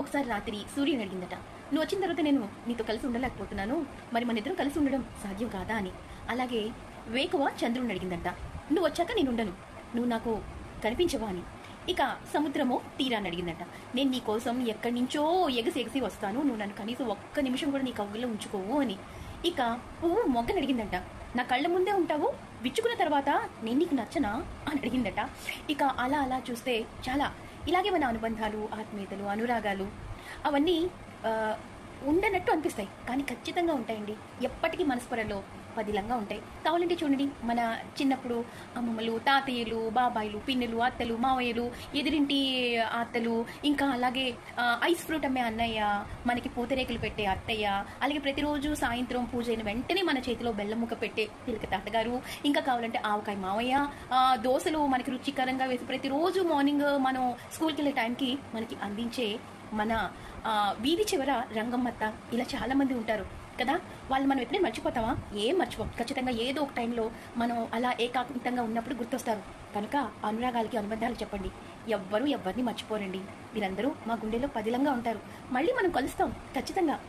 ఒకసారి రాత్రి సూర్యుని అడిగిందట. నువ్వు వచ్చిన తర్వాత నేను నీతో కలిసి ఉండలేకపోతున్నాను. మరి మన ఇద్దరం కలిసి ఉండడం సాధ్యం కాదా? అని. అలాగే వేకువ చంద్రుని అడిగిందట. నువ్వు వచ్చాక నేను ఉండను. నువ్వు నాకు కనిపించవా? అని. ఇక సముద్రము తీరాన్ని అడిగిందట. నేను నీ కోసం ఎక్కడి నుంచో ఎగసి ఎగసి వస్తాను. నువ్వు నన్ను కనీసం ఒక్క నిమిషం కూడా నీ కవ్వులో ఉంచుకోవు. అని. ఇక పువ్వు మొగ్గని అడిగిందట. నా కళ్ళ ముందే ఉంటావు. విచ్చుకున్న తర్వాత నేను నీకు నచ్చనా? అని అడిగిందట. ఇక అలా అలా చూస్తే చాలా ఇలాగే మన అనుబంధాలు ఆత్మీయతలు అనురాగాలు అవన్నీ ఉండనట్టు అనిపిస్తాయి. కానీ ఖచ్చితంగా ఉంటాయండి. ఎప్పటికీ మనస్పరలో పదిలంగా ఉంటాయి. కావాలంటే చూడండి మన చిన్నప్పుడు అమ్మమ్మలు తాతయ్యలు బాబాయిలు పిన్నులు అత్తలు మావయ్యలు ఎదురింటి అత్తలు ఇంకా అలాగే ఐస్ ఫ్రూట్ అమ్మే అన్నయ్య మనకి పూతరేకులు పెట్టే అత్తయ్య అలాగే ప్రతిరోజు సాయంత్రం పూజ అయిన వెంటనే మన చేతిలో బెల్లం ముక్క పెట్టే పిలక తాతగారు ఇంకా కావాలంటే ఆవకాయ మావయ్య ఆ, దోశలు మనకి రుచికరంగా వేసి ప్రతిరోజు మార్నింగ్ మనం స్కూల్కి వెళ్ళే టైంకి మనకి అందించే మన వీధి చివర రంగమ్మత్త ఇలా చాలామంది ఉంటారు. కదా? వాళ్ళు మనం ఎప్పుడైనా మర్చిపోతామా? ఏం మర్చిపోం. ఖచ్చితంగా ఏదో ఒక టైంలో మనం అలా ఏకాంతంగా ఉన్నప్పుడు గుర్తొస్తారు. కనుక అనురాగాలకి అనుబంధాలు చెప్పండి. ఎవ్వరూ ఎవరిని మర్చిపోరండి. మీరందరూ మా గుండెలో పదిలంగా ఉంటారు. మళ్ళీ మనం కలుస్తాం. ఖచ్చితంగా.